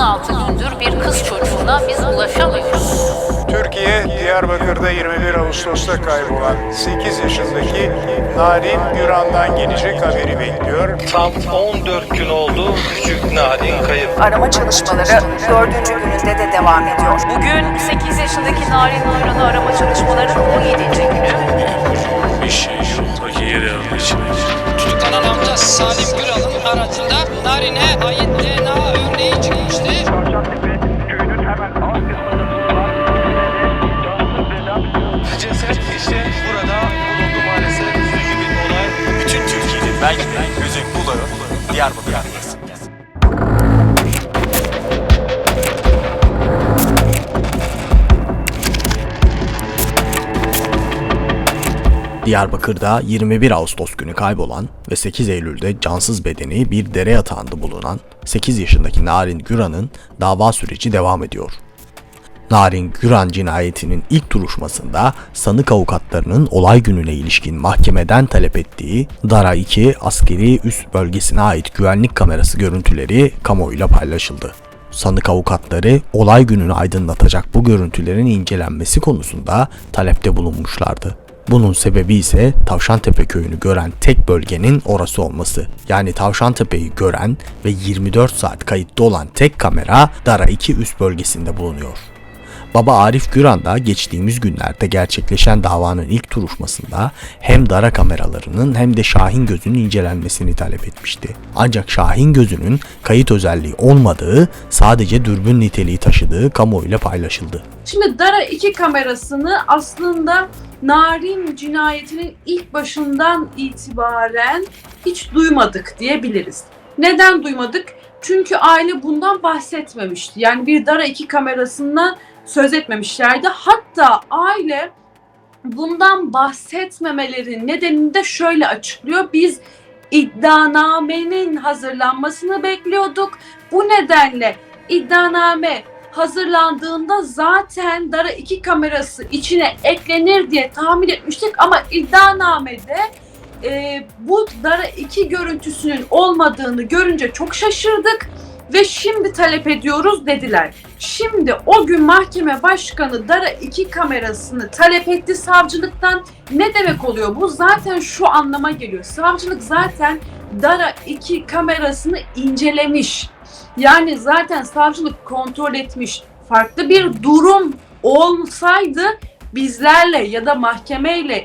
16 gündür bir kız çocuğuna biz ulaşamıyoruz. Türkiye, Diyarbakır'da 21 Ağustos'ta kaybolan 8 yaşındaki Narin Güran'dan gelecek haberi bekliyor. Tam 14 gün oldu küçük Narin kayıp. Arama çalışmaları dördüncü gününde de devam ediyor. Bugün 8 yaşındaki Narin Nurhan'ı arama çalışmalarının 17. günü. Bir şey yoldaki yeri almış. Tutuklanan amca Salim Güral'ın aracında Narin'e ait DNA örneği çıkmıştı. Ceset işte burada bulundu maalesef. Üzücü bir olay. Bütün Türkiye'nin belki de gözün kulağı Diyarbakır Diyarbakır'da 21 Ağustos günü kaybolan ve 8 Eylül'de cansız bedeni bir dere yatağında bulunan 8 yaşındaki Narin Güran'ın dava süreci devam ediyor. Narin Güran cinayetinin ilk duruşmasında sanık avukatlarının olay gününe ilişkin mahkemeden talep ettiği Dara 2 askeri üst bölgesine ait güvenlik kamerası görüntüleri kamuoyuyla paylaşıldı. Sanık avukatları olay gününü aydınlatacak bu görüntülerin incelenmesi konusunda talepte bulunmuşlardı. Bunun sebebi ise Tavşantepe köyünü gören tek bölgenin orası olması. Yani Tavşantepe'yi gören ve 24 saat kayıtlı olan tek kamera Dara 2 üst bölgesinde bulunuyor. Baba Arif Güran da geçtiğimiz günlerde gerçekleşen davanın ilk duruşmasında hem dara kameralarının hem de Şahin Gözü'nün incelenmesini talep etmişti. Ancak Şahin Gözü'nün kayıt özelliği olmadığı, sadece dürbün niteliği taşıdığı kamuoyuyla paylaşıldı. Şimdi Dara 2 kamerasını aslında Narin cinayetinin ilk başından itibaren hiç duymadık diyebiliriz. Neden duymadık? Çünkü aile bundan bahsetmemişti. Yani bir Dara 2 kamerasından söz etmemişlerdi. Hatta aile bundan bahsetmemelerinin nedenini de şöyle açıklıyor. Biz iddianamenin hazırlanmasını bekliyorduk. Bu nedenle iddianame hazırlandığında zaten Dara 2 kamerası içine eklenir diye tahmin etmiştik ama iddianamede e, bu Dara 2 görüntüsünün olmadığını görünce çok şaşırdık ve şimdi talep ediyoruz dediler. Şimdi o gün mahkeme başkanı Dara 2 kamerasını talep etti savcılıktan. Ne demek oluyor bu? Zaten şu anlama geliyor. Savcılık zaten Dara 2 kamerasını incelemiş. Yani zaten savcılık kontrol etmiş. Farklı bir durum olsaydı bizlerle ya da mahkemeyle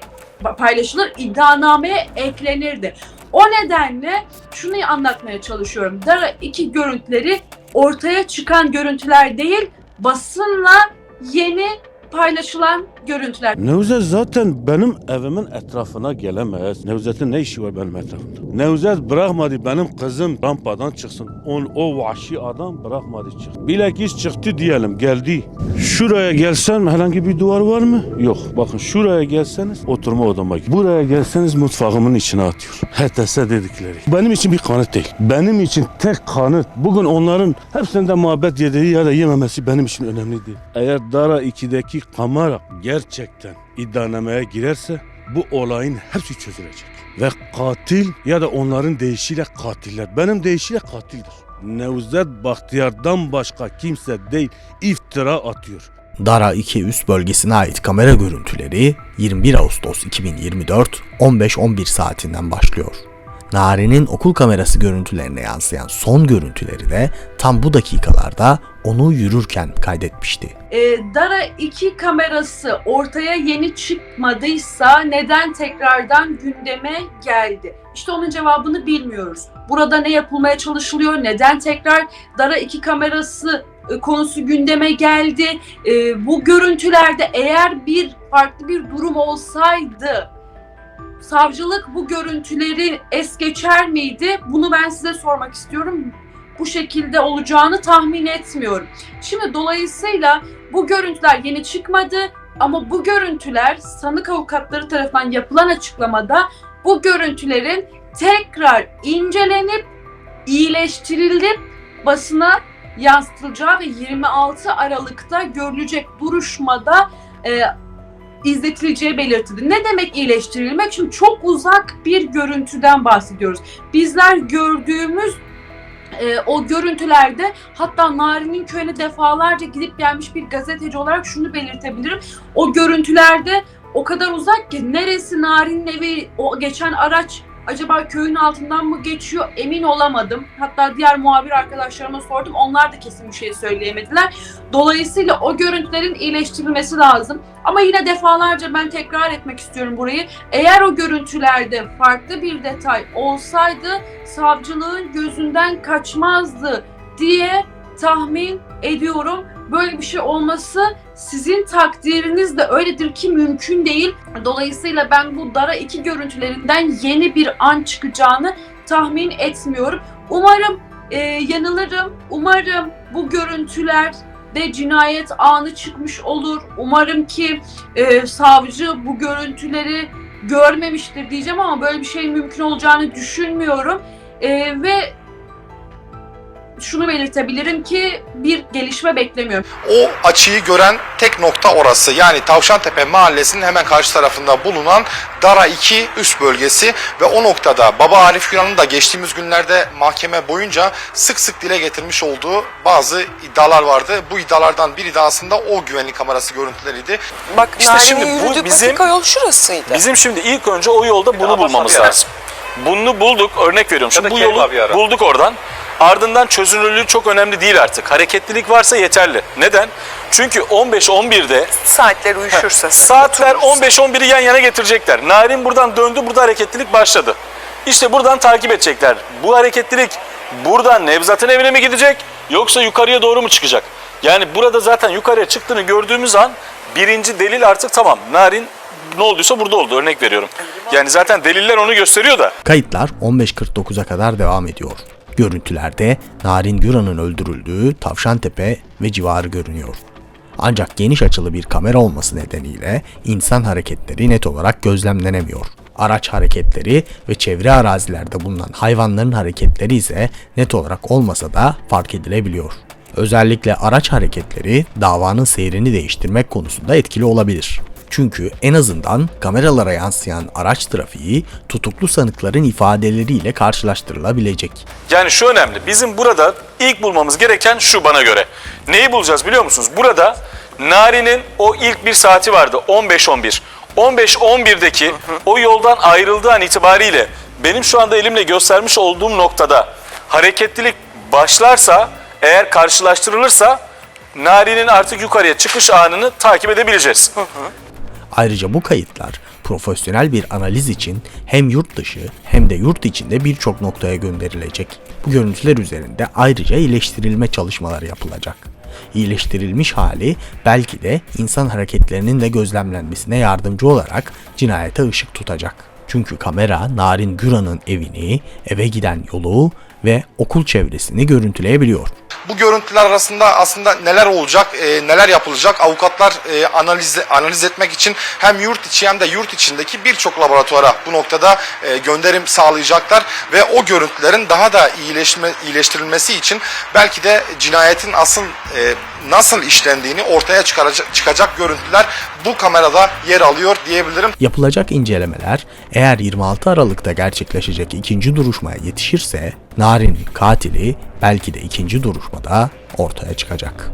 paylaşılır iddianameye eklenirdi. O nedenle şunu anlatmaya çalışıyorum. Dara 2 görüntüleri ortaya çıkan görüntüler değil, basınla yeni paylaşılan görüntüler. Nevzat zaten benim evimin etrafına gelemez. Nevzat'ın ne işi var benim etrafımda? Nevzat bırakmadı benim kızım rampadan çıksın. On, o vahşi adam bırakmadı çık. Bilakis çıktı diyelim geldi. Şuraya gelsen herhangi bir duvar var mı? Yok. Bakın şuraya gelseniz oturma odama gir. Buraya gelseniz mutfağımın içine atıyor. HTS dedikleri. Benim için bir kanıt değil. Benim için tek kanıt. Bugün onların hepsinde muhabbet yediği ya da yememesi benim için önemli değil. Eğer Dara 2'deki kamera gerçekten iddianameye girerse bu olayın hepsi çözülecek. Ve katil ya da onların deyişiyle katiller. Benim deyişiyle katildir. Nevzat Bahtiyar'dan başka kimse değil iftira atıyor. Dara 2 üst bölgesine ait kamera görüntüleri 21 Ağustos 2024 15-11 saatinden başlıyor. Nari'nin okul kamerası görüntülerine yansıyan son görüntüleri de tam bu dakikalarda onu yürürken kaydetmişti. e, Dara 2 kamerası ortaya yeni çıkmadıysa neden tekrardan gündeme geldi? İşte onun cevabını bilmiyoruz. Burada ne yapılmaya çalışılıyor? Neden tekrar Dara 2 kamerası e, konusu gündeme geldi? E, bu görüntülerde eğer bir farklı bir durum olsaydı savcılık bu görüntüleri es geçer miydi? Bunu ben size sormak istiyorum. Bu şekilde olacağını tahmin etmiyorum. Şimdi dolayısıyla bu görüntüler yeni çıkmadı ama bu görüntüler sanık avukatları tarafından yapılan açıklamada bu görüntülerin tekrar incelenip iyileştirilip basına yansıtılacağı ve 26 Aralık'ta görülecek duruşmada e, izletileceği belirtildi. Ne demek iyileştirilmek? Şimdi çok uzak bir görüntüden bahsediyoruz. Bizler gördüğümüz e, o görüntülerde hatta Nari'nin köyüne defalarca gidip gelmiş bir gazeteci olarak şunu belirtebilirim. O görüntülerde o kadar uzak ki neresi Nari'nin evi, o geçen araç acaba köyün altından mı geçiyor emin olamadım. Hatta diğer muhabir arkadaşlarıma sordum. Onlar da kesin bir şey söyleyemediler. Dolayısıyla o görüntülerin iyileştirilmesi lazım. Ama yine defalarca ben tekrar etmek istiyorum burayı. Eğer o görüntülerde farklı bir detay olsaydı savcılığın gözünden kaçmazdı diye tahmin ediyorum. Böyle bir şey olması sizin takdirinizle öyledir ki mümkün değil. Dolayısıyla ben bu Dara 2 görüntülerinden yeni bir an çıkacağını tahmin etmiyorum. Umarım e, yanılırım. Umarım bu görüntüler de cinayet anı çıkmış olur. Umarım ki e, savcı bu görüntüleri görmemiştir diyeceğim ama böyle bir şey mümkün olacağını düşünmüyorum. E, ve şunu belirtebilirim ki bir gelişme beklemiyorum. O açıyı gören tek nokta orası. Yani Tavşantepe mahallesinin hemen karşı tarafında bulunan Dara 2 üst bölgesi ve o noktada Baba Arif Güran'ın da geçtiğimiz günlerde mahkeme boyunca sık sık dile getirmiş olduğu bazı iddialar vardı. Bu iddialardan biri de aslında o güvenlik kamerası görüntüleriydi. Bak İşte Nari'nin şimdi bu bizim- yol şurasıydı. Bizim şimdi ilk önce o yolda bunu bulmamız lazım. Bunu bulduk, örnek veriyorum. Şimdi bu yolu bulduk oradan. Ardından çözünürlüğü çok önemli değil artık. Hareketlilik varsa yeterli. Neden? Çünkü 15-11'de Saatler uyuşursa. Saatler 15-11'i yan yana getirecekler. Narin buradan döndü, burada hareketlilik başladı. İşte buradan takip edecekler. Bu hareketlilik buradan Nevzat'ın evine mi gidecek yoksa yukarıya doğru mu çıkacak? Yani burada zaten yukarıya çıktığını gördüğümüz an birinci delil artık tamam. Narin ne olduysa burada oldu örnek veriyorum. Yani zaten deliller onu gösteriyor da. Kayıtlar 15.49'a kadar devam ediyor. Görüntülerde Narin Güran'ın öldürüldüğü Tavşantepe ve civarı görünüyor. Ancak geniş açılı bir kamera olması nedeniyle insan hareketleri net olarak gözlemlenemiyor. Araç hareketleri ve çevre arazilerde bulunan hayvanların hareketleri ise net olarak olmasa da fark edilebiliyor. Özellikle araç hareketleri davanın seyrini değiştirmek konusunda etkili olabilir. Çünkü en azından kameralara yansıyan araç trafiği tutuklu sanıkların ifadeleriyle karşılaştırılabilecek. Yani şu önemli. Bizim burada ilk bulmamız gereken şu bana göre. Neyi bulacağız biliyor musunuz? Burada Nari'nin o ilk bir saati vardı. 15-11. 15-11'deki o yoldan ayrıldığı an itibariyle benim şu anda elimle göstermiş olduğum noktada hareketlilik başlarsa eğer karşılaştırılırsa Nari'nin artık yukarıya çıkış anını takip edebileceğiz. Ayrıca bu kayıtlar profesyonel bir analiz için hem yurt dışı hem de yurt içinde birçok noktaya gönderilecek. Bu görüntüler üzerinde ayrıca iyileştirilme çalışmaları yapılacak. İyileştirilmiş hali belki de insan hareketlerinin de gözlemlenmesine yardımcı olarak cinayete ışık tutacak. Çünkü kamera Narin Güran'ın evini, eve giden yolu ve okul çevresini görüntüleyebiliyor. Bu görüntüler arasında aslında neler olacak, e, neler yapılacak avukatlar e, analiz analiz etmek için hem yurt içi hem de yurt içindeki birçok laboratuvara bu noktada e, gönderim sağlayacaklar ve o görüntülerin daha da iyileşme, iyileştirilmesi için belki de cinayetin asıl e, nasıl işlendiğini ortaya çıkaracak çıkacak görüntüler bu kamerada yer alıyor diyebilirim. Yapılacak incelemeler eğer 26 Aralık'ta gerçekleşecek ikinci duruşmaya yetişirse Narin'in katili belki de ikinci duruşmada ortaya çıkacak.